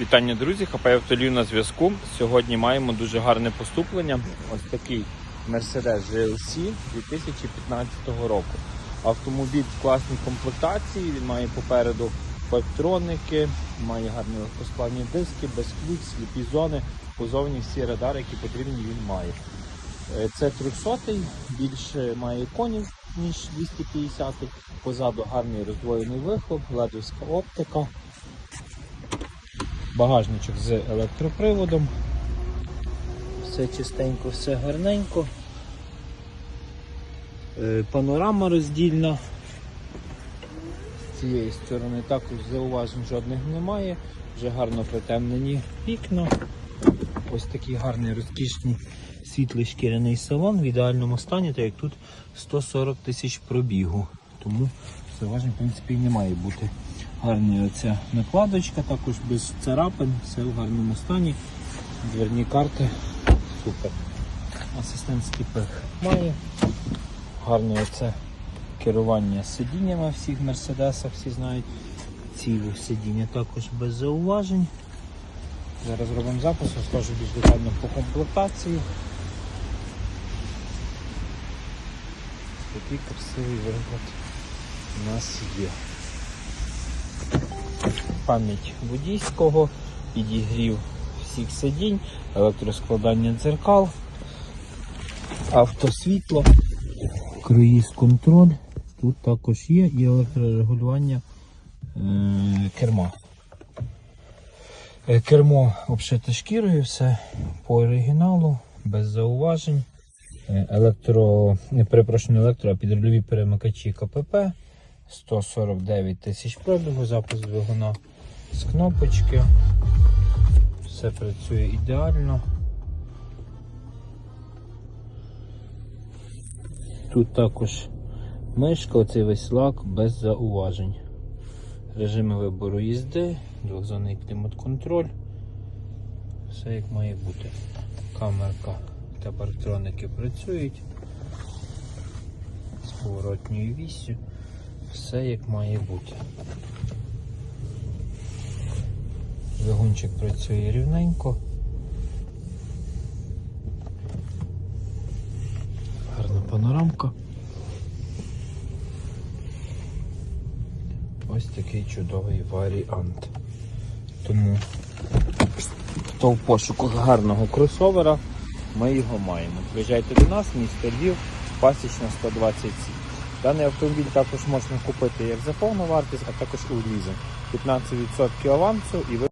Вітання, друзі! ХП Автолів на зв'язку. Сьогодні маємо дуже гарне поступлення. Ось такий Mercedes GLC 2015 року. Автомобіль в класній комплектації. Він має попереду парктроники, має гарні легкосплавні диски, без ключ, сліпі зони. Позовні всі радари, які потрібні, він має. Е, Це 300-й, більше має конів, ніж 250-й. Позаду гарний роздвоєний вихлоп, ледовська оптика. Багажничок з електроприводом. Все чистенько, все гарненько. Е, Панорама роздільна. З цієї сторони також зауважень жодних немає. Вже гарно притемнені вікна. Ось такий гарний розкішний світлий шкіряний салон в ідеальному стані, так як тут 140 тисяч пробігу. Тому зауважень в принципі і не має бути. Гарна оця накладочка, також без царапин, все в гарному стані. Дверні карти. Супер. Асистентський пих має. Гарне оце керування сидіннями всіх мерседесах, всі знають. Ці сидіння також без зауважень. Зараз робимо запис, розкажу більш детально по комплектації. Такий красивий вигляд у нас є. Пам'ять водійського, підігрів всіх сидінь, електроскладання дзеркал, автосвітло, круїз контроль. Тут також є і електрорегулювання е- керма. Е, Кермо обшите шкірою, все по оригіналу, без зауважень. Е, Електро, не перепрошую, не електро, а підрульові перемикачі КПП. 149 тисяч пробігу, запуск двигуна з кнопочки. Все працює ідеально. Тут також мишка, оцей весь лак без зауважень. Режими вибору їзди, двохзонний клімат-контроль. Все як має бути. Камерка та парктроники працюють з поворотньою віссю. Все як має бути. Двигунчик працює рівненько. Гарна панорамка. Ось такий чудовий варіант. Тому хто в пошуку гарного кросовера, ми його маємо. Приїжджайте до нас, місто Львів, пасічна 127. Даний автомобіль також можна купити як за повну вартість, а також у лізинг. 15% авансу і ви